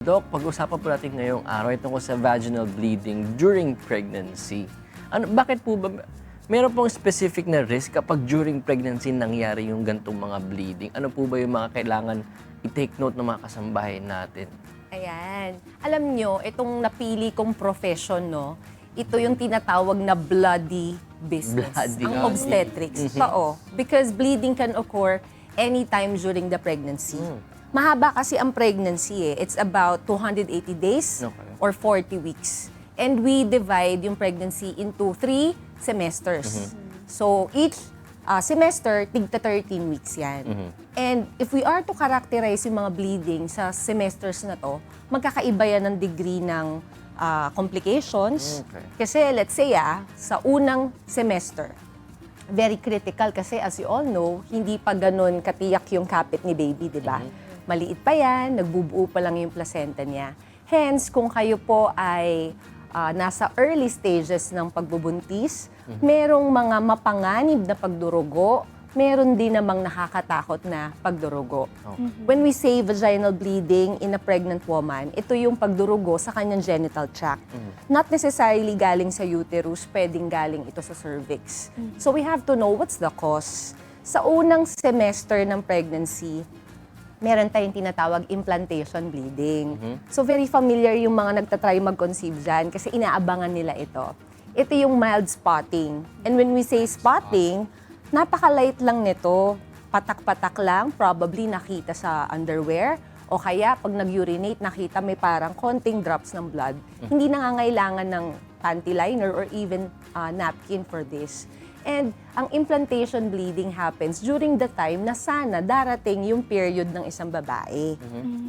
Doc, pag-usapan po natin ngayong araw tungkol sa vaginal bleeding during pregnancy. Ano, bakit po ba, meron pong specific na risk kapag during pregnancy nangyari yung gantong mga bleeding? Ano po ba yung mga kailangan i-take note ng mga kasambahay natin? Ayan. Alam nyo, itong napili kong profession, no, ito yung tinatawag na bloody business. Bloody. Ang obstetrics. Oo. Because bleeding can occur anytime during the pregnancy. Mahaba kasi ang pregnancy eh. It's about 280 days Okay. or 40 weeks. And we divide yung pregnancy into three semesters. So each uh, semester, tigta 13 weeks yan. And if we are to characterize yung mga bleeding sa semesters na to, magkakaiba yan ng degree ng uh, complications. Okay. Kasi let's say ah, sa unang semester, very critical kasi as you all know, hindi pa ganun katiyak yung kapit ni baby, di ba? Maliit pa yan, nagbubuo pa lang yung placenta niya. Hence, kung kayo po ay ah, nasa early stages ng pagbubuntis, merong mga mapanganib na pagdurugo, meron din namang nakakatakot na pagdurugo. When we say vaginal bleeding in a pregnant woman, ito yung pagdurugo sa kanyang genital tract. Not necessarily galing sa uterus, pwedeng galing ito sa cervix. So we have to know what's the cause. Sa unang semester ng pregnancy, meron tayong tinatawag implantation bleeding. So very familiar yung mga nagtatry mag-conceive dyan kasi inaabangan nila ito. Ito yung mild spotting. And when we say spotting, napaka-light lang nito. Patak-patak lang, probably nakita sa underwear. O kaya pag nag-urinate, nakita may parang konting drops ng blood. Hindi nangangailangan ng panty liner or even uh, napkin for this. And ang implantation bleeding happens during the time na sana darating yung period ng isang babae.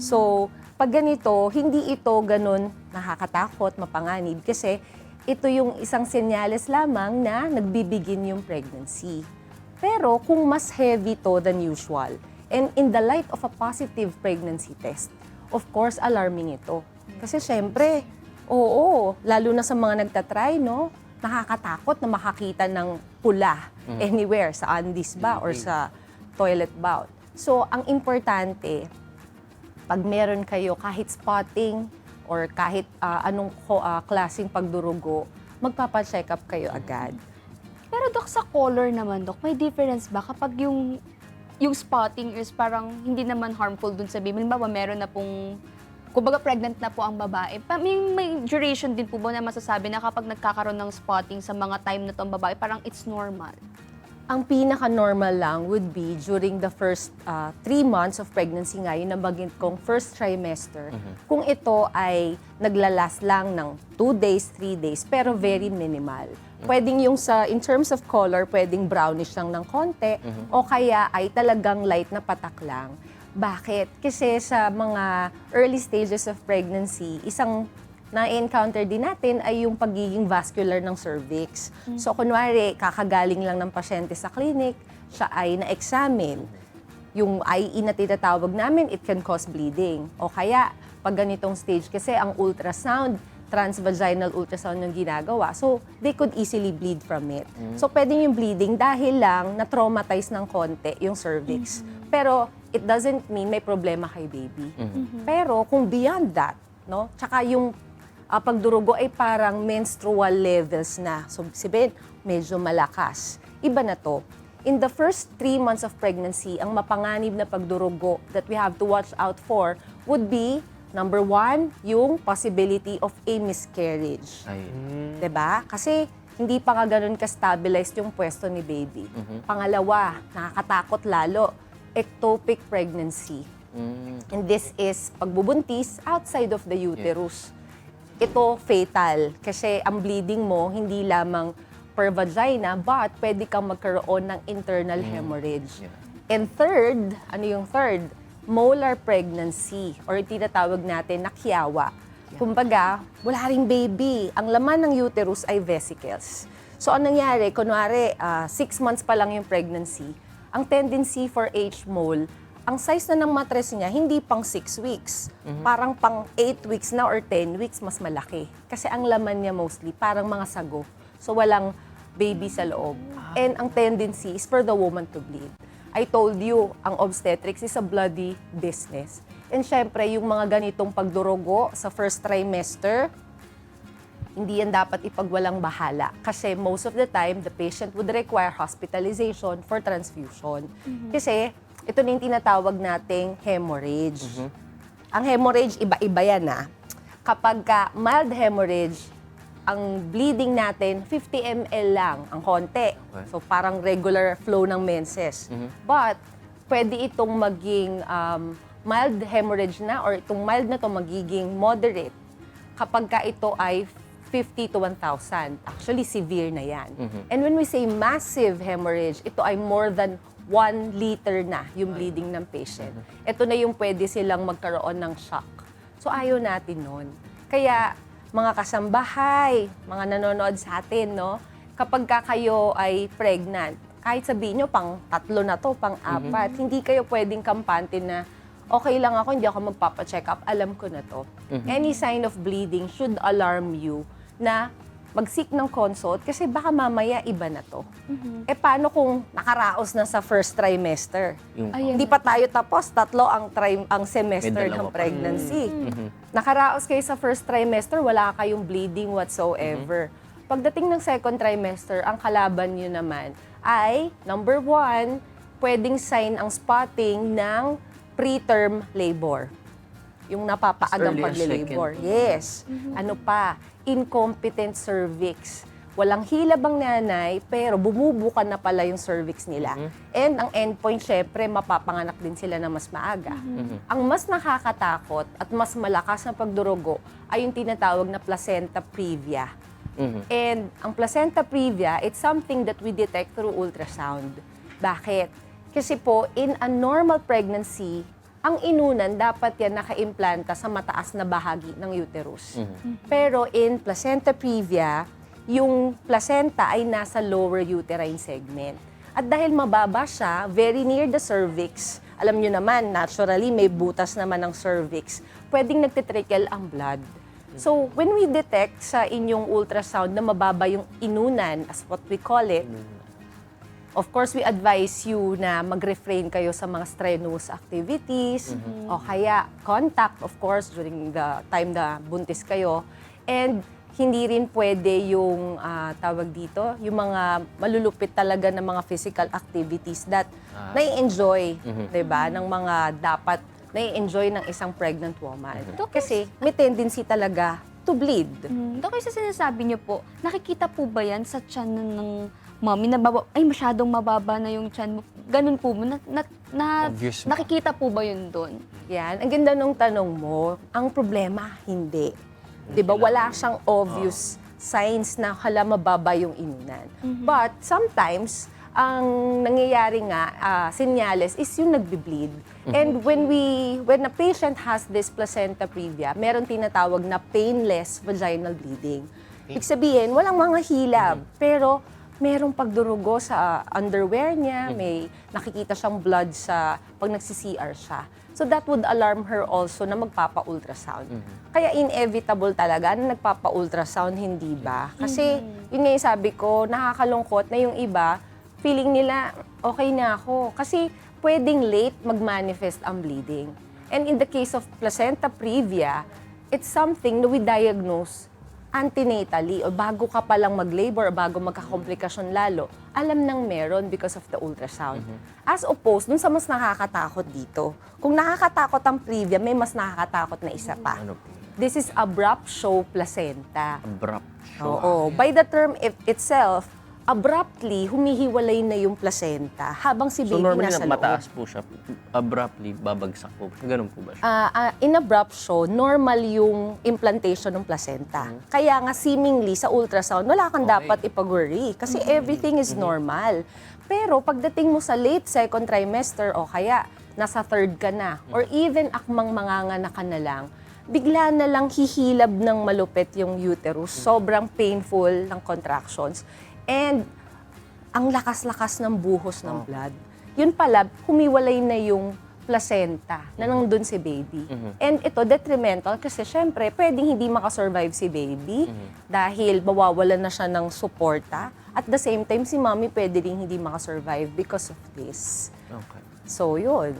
So, pag ganito, hindi ito ganun nakakatakot, mapanganib kasi ito yung isang senyales lamang na nagbibigin yung pregnancy. Pero kung mas heavy to than usual, and in the light of a positive pregnancy test, of course, alarming ito. Kasi syempre, oo, lalo na sa mga nagtatry, no? Nakakatakot na makakita ng pula anywhere, sa undies ba or sa toilet bout. So, ang importante, pag meron kayo kahit spotting or kahit ah, anong ko- ah, klaseng pagdurugo, magpapacheck up kayo agad. Pero dok, sa color naman, dok, may difference ba kapag yung yung spotting is parang hindi naman harmful dun sa baby? Halimbawa, meron na pong, kumbaga pregnant na po ang babae. Pa, may, may duration din po ba na masasabi na kapag nagkakaroon ng spotting sa mga time na to ang babae, parang it's normal? Ang pinaka-normal lang would be during the first uh, three months of pregnancy nga, yun ang bagay kong first trimester. Kung ito ay naglalas lang ng two days, three days, pero very minimal. Pwedeng yung sa, in terms of color, pwedeng brownish lang ng konti, o kaya ay talagang light na patak lang. Bakit? Kasi sa mga early stages of pregnancy, isang na-encounter din natin ay yung pagiging vascular ng cervix. So, kunwari, kakagaling lang ng pasyente sa clinic, siya ay na-examine. Yung IE na tinatawag namin, it can cause bleeding. O kaya, pag ganitong stage, kasi ang ultrasound, transvaginal ultrasound yung ginagawa. So, they could easily bleed from it. So, pwedeng yung bleeding dahil lang na-traumatize ng konti yung cervix. Pero, it doesn't mean may problema kay baby. Pero, kung beyond that, no? Tsaka yung ah, pagdurugo ay parang menstrual levels na. So, sabihin, medyo malakas. Iba na to. In the first three months of pregnancy, ang mapanganib na pagdurugo that we have to watch out for would be, number one, yung possibility of a miscarriage. Ay, 'Di ba? Kasi hindi pa nga ganun ka-stabilized yung pwesto ni baby. Pangalawa, nakakatakot lalo, ectopic pregnancy. mm, And this is pagbubuntis outside of the uterus. Ito fatal kasi ang bleeding mo hindi lamang per vagina but pwede kang magkaroon ng internal hemorrhage. yeah. And third, ano yung third? Molar pregnancy or tinatawag natin na kiyawa. Kumbaga, wala ring baby. Ang laman ng uterus ay vesicles. So, anong nangyari? Kunwari, ah, six months pa lang yung pregnancy. Ang tendency for H-mole, ang size na ng mattress niya, hindi pang 6 weeks. Parang pang 8 weeks na or 10 weeks, mas malaki. Kasi ang laman niya mostly, parang mga sago. So walang baby sa loob. And ang tendency is for the woman to bleed. I told you, ang obstetrics is a bloody business. And syempre, yung mga ganitong pagdurugo sa first trimester, hindi yan dapat ipagwalang bahala. Kasi most of the time, the patient would require hospitalization for transfusion. Kasi ito na yung tinatawag nating hemorrhage. Ang hemorrhage, iba-iba yan ah. Kapag ka mild hemorrhage, ang bleeding natin, 50 ml lang, ang konti. So parang regular flow ng menses. But, pwede itong maging um, mild hemorrhage na or itong mild na to magiging moderate kapag ka ito ay 50 to 1,000. Actually, severe na yan. And when we say massive hemorrhage, ito ay more than 1 liter na yung bleeding ng patient. Ito na yung pwede silang magkaroon ng shock. So, ayaw natin nun. Kaya, mga kasambahay, mga nanonood sa atin, no? Kapag ka kayo ay pregnant, kahit sabihin nyo, pang tatlo na to, pang apat, hindi kayo pwedeng kampante na okay lang ako, hindi ako magpapacheck up, alam ko na to. Any sign of bleeding should alarm you na mag-seek ng consult kasi baka mamaya iba na to. Eh paano kung nakaraos na sa first trimester? Yung. Hindi pa tayo tapos, tatlo ang tri- ang semester May dalawa ng pa. pregnancy. Nakaraos kayo sa first trimester, wala kayong bleeding whatsoever. Pagdating ng second trimester, ang kalaban nyo naman ay, number one, pwedeng sign ang spotting ng preterm labor. Yung napapaagang early second. Yes. Ano pa? Incompetent cervix. Walang hilab ang nanay, pero bumubuka na pala yung cervix nila. And ang endpoint, syempre, mapapanganak din sila na mas maaga. Ang mas nakakatakot at mas malakas na pagdurugo ay yung tinatawag na placenta previa. Mhm. And ang placenta previa, it's something that we detect through ultrasound. Bakit? Kasi po, in a normal pregnancy, ang inunan dapat yan naka-implanta sa mataas na bahagi ng uterus. Pero in placenta previa, yung placenta ay nasa lower uterine segment. At dahil mababa siya, very near the cervix, alam nyo naman, naturally, may butas naman ng cervix, pwedeng nagtitrickle ang blood. So, when we detect sa inyong ultrasound na mababa yung inunan, as what we call it, of course, we advise you na mag-refrain kayo sa mga strenuous activities, o kaya contact, of course, during the time na buntis kayo. And hindi rin pwede yung ah, tawag dito, yung mga malulupit talaga na mga physical activities that nai-enjoy, 'di ba, ng mga dapat nai-enjoy ng isang pregnant woman. Kasi may tendency talaga to bleed. Mm, Dok, sa sinasabi niyo po, nakikita po ba yan sa tiyan ng mommy na baba, ay masyadong mababa na yung tiyan mo? Ganun po, na, na, na- Obvious ba? nakikita po ba yun doon? Yan. Ang ganda nung tanong mo. Ang problema, hindi. 'Di ba Wala siyang obvious signs na hala mababa yung inunan. But sometimes, ang nangyayari nga, ah, senyales, is yung nagbi-bleed. And when we, when a patient has this placenta previa, meron tinatawag na painless vaginal bleeding. Ibig sabihin, walang mga hilab, pero merong pagdurugo sa underwear niya, may nakikita siyang blood sa pag nagsi-CR siya. So that would alarm her also na magpapa-ultrasound. Kaya inevitable talaga na nagpapa-ultrasound, hindi ba? Kasi yun nga yung sabi ko, nakakalungkot na yung iba, feeling nila okay na ako. Kasi pwedeng late mag-manifest ang bleeding. And in the case of placenta previa, it's something na we diagnose antenatally o bago ka palang mag-labor o bago magkakomplikasyon lalo, alam nang meron because of the ultrasound. As opposed dun sa mas nakakatakot dito. Kung nakakatakot ang previa, may mas nakakatakot na isa pa. Ano po? This is abrupt show placenta. Abrupt. Oo. By the term it- itself, abruptly, humihiwalay na yung placenta habang si So baby normally nasa na loob. mataas po siya, abruptly babagsak po. Ganun po ba siya? Ah, ah, in abrupt show, normal yung implantation ng placenta. Kaya nga seemingly sa ultrasound, wala kang dapat ipag-worry kasi everything is normal. Pero pagdating mo sa late second trimester o kaya nasa third ka na or even akmang manganganak ka na lang, bigla na lang hihilab ng malupit yung uterus. Sobrang painful ng contractions. And ang lakas-lakas ng buhos ng blood. Yun pala, humiwalay na yung placenta na nandun si baby. And ito, detrimental kasi syempre, pwedeng hindi makasurvive si baby dahil mawawalan na siya ng suporta. At the same time, si mommy pwede rin hindi makasurvive because of this. Okay. So, yun.